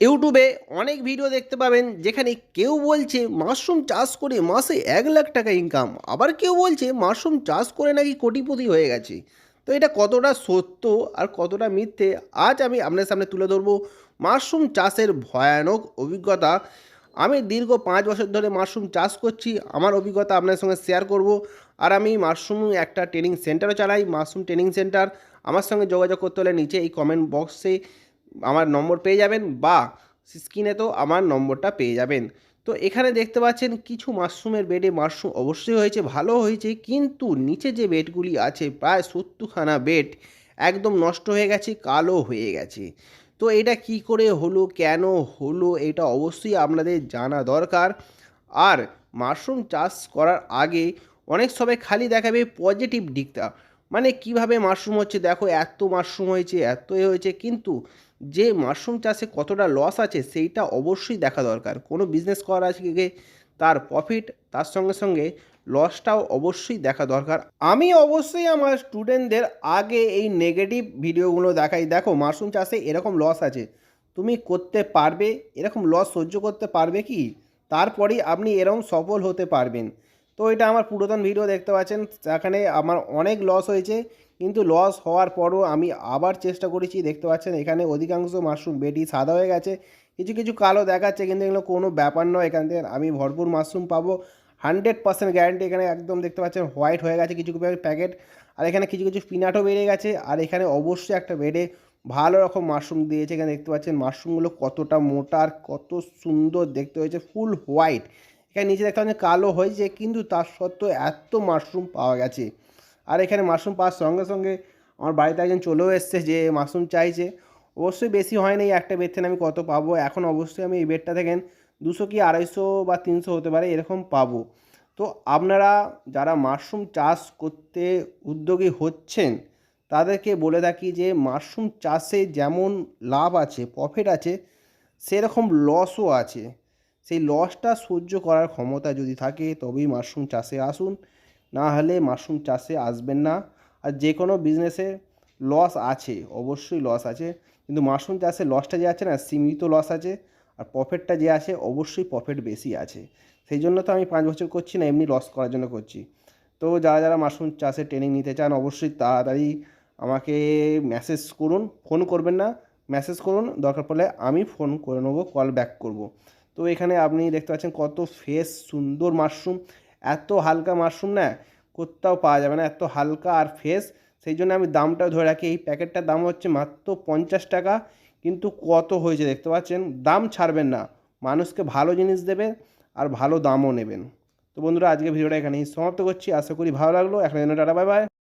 ইউটিউবে অনেক ভিডিও দেখতে পাবেন যেখানে কেউ বলছে মাশরুম চাষ করে মাসে এক লাখ টাকা ইনকাম আবার কেউ বলছে মাশরুম চাষ করে নাকি কোটিপতি হয়ে গেছে। তো এটা কতটা সত্য আর কতটা মিথ্যে, আজ আমি আপনার সামনে তুলে ধরবো মাশরুম চাষের ভয়ানক অভিজ্ঞতা। আমি দীর্ঘ পাঁচ বছর ধরে মাশরুম চাষ করছি, আমার অভিজ্ঞতা আপনার সঙ্গে শেয়ার করব। আর আমি মাশরুম একটা ট্রেনিং সেন্টারও চালাই, মাশরুম ট্রেনিং সেন্টার আমার সঙ্গে যোগাযোগ করতে হলে নিচে এই কমেন্ট বক্সে আমার নম্বর পেয়ে যাবেন বা স্ক্রিনে তো আমার নম্বরটা পেয়ে যাবেন। তো এখানে দেখতে পাচ্ছেন কিছু মাশরুমের বেডে মাশরুম অবশ্যই হয়েছে, ভালো হয়েছে, কিন্তু নিচে যে বেডগুলি আছে প্রায় সত্তরখানা বেড একদম নষ্ট হয়ে গেছে, কালো হয়ে গেছে। তো এটা কি করে হলো, কেন হলো, এটা অবশ্যই আপনাদের জানা দরকার। আর মাশরুম চাষ করার আগে অনেক সবাই খালি দেখাবে পজিটিভ দিকটা। মানে কীভাবে মাশরুম হচ্ছে, দেখো এত মাশরুম হয়েছে এত এ হয়েছে, কিন্তু যে মাশরুম চাষে কতটা লস আছে সেইটা অবশ্যই দেখা দরকার। কোনো বিজনেস করার আজকে তার প্রফিট তার সঙ্গে সঙ্গে লসটাও অবশ্যই দেখা দরকার। আমি অবশ্যই আমার স্টুডেন্টদের আগে এই নেগেটিভ ভিডিওগুলো দেখাই। দেখো মাশরুম চাষে এরকম লস আছে। তুমি করতে পারবে, এরকম লস সহ্য করতে পারবে কি? তারপরেই আপনি এরকম সফল হতে পারবেন। তো এটা আমার পুরাতন ভিডিও দেখতে পাচ্ছেন। সেখানে আমার অনেক লস হয়েছে। কিন্তু লস হওয়ার পরও আমি আবার চেষ্টা করেছি, দেখতে পাচ্ছেন এখানে অধিকাংশ মাশরুম বেটি সাদা হয়ে গেছে। কিছু কিছু কালো দেখাচ্ছে, কিন্তু এগুলো কোনো ব্যাপার নয়। এখান থেকে আমি ভরপুর মাশরুম পাবো। হান্ড্রেড পার্সেন্ট গ্যারান্টি এখানে একদম দেখতে পাচ্ছেন হোয়াইট হয়ে গেছে কিছু প্যাকেট আর এখানে কিছু কিছু পিনাটও বেড়ে গেছে। আর এখানে অবশ্যই একটা বেডে ভালো রকম মাশরুম দিয়েছে। এখানে দেখতে পাচ্ছেন মাশরুমগুলো কতটা মোটা আর কত সুন্দর দেখতে হয়েছে ফুল হোয়াইট এখানে নিচে দেখতে পাচ্ছেন কালো হয়েছে, কিন্তু তার সত্ত্বেও এত মাশরুম পাওয়া গেছে। আর এখানে মাশরুম পাওয়ার সঙ্গে সঙ্গে আমার বাড়িতে একজন চলেও এসছে যে মাশরুম চাইছে। অবশ্যই বেশি হয় না এই একটা বেড থেকে আমি কত পাবো? এখন অবশ্যই আমি এই বেডটা থেকে দুশো কি আড়াইশো বা তিনশো হতে পারে এরকম পাবো। তো আপনারা যারা মাশরুম চাষ করতে উদ্যোগী হচ্ছেন, তাদেরকে বলে থাকি যে মাশরুম চাষে যেমন লাভ আছে প্রফিট আছে, সেরকম লসও আছে। সেই লসটা সহ্য করার ক্ষমতা যদি থাকে, তবেই মাশরুম চাষে আসুন। না হলে মাশরুম চাষে আসবেন না। আর যে কোনো বিজনেসে লস আছে, অবশ্যই লস আছে। কিন্তু মাশরুম চাষে লসটা যে আছে না, সীমিত লস আছে। আর প্রফিটটা যে আছে অবশ্যই প্রফিট বেশি আছে। সেই জন্য তো আমি পাঁচ বছর করছি না, এমনি লস করার জন্য করছি। তো যারা যারা মাশরুম চাষে ট্রেনিং নিতে চান, অবশ্যই তাড়াতাড়ি আমাকে মেসেজ করুন ফোন করবেন না। মেসেজ করুন, দরকার পড়লে আমি ফোন করে নেব কল ব্যাক করব। তো এখানে আপনি দেখতে পাচ্ছেন কত ফ্রেশ সুন্দর মাশরুম। এত হালকা মাশরুম না, কোথাও পাওয়া যাবে না, এত হালকা আর ফ্রেশ সেই জন্য আমি দামটা ধরে রাখি। এই প্যাকেটটার দাম হচ্ছে মাত্র পঞ্চাশ টাকা, কিন্তু কত হয়েছে দেখতে পাচ্ছেন? দাম ছাড়বেন না, মানুষকে ভালো জিনিস দেবেন আর ভালো দামও নেবেন। তো বন্ধুরা আজকে ভিডিওটা এখানেই সমাপ্ত করছি। আশা করি ভালো লাগল। এখন টাটা বাই বাই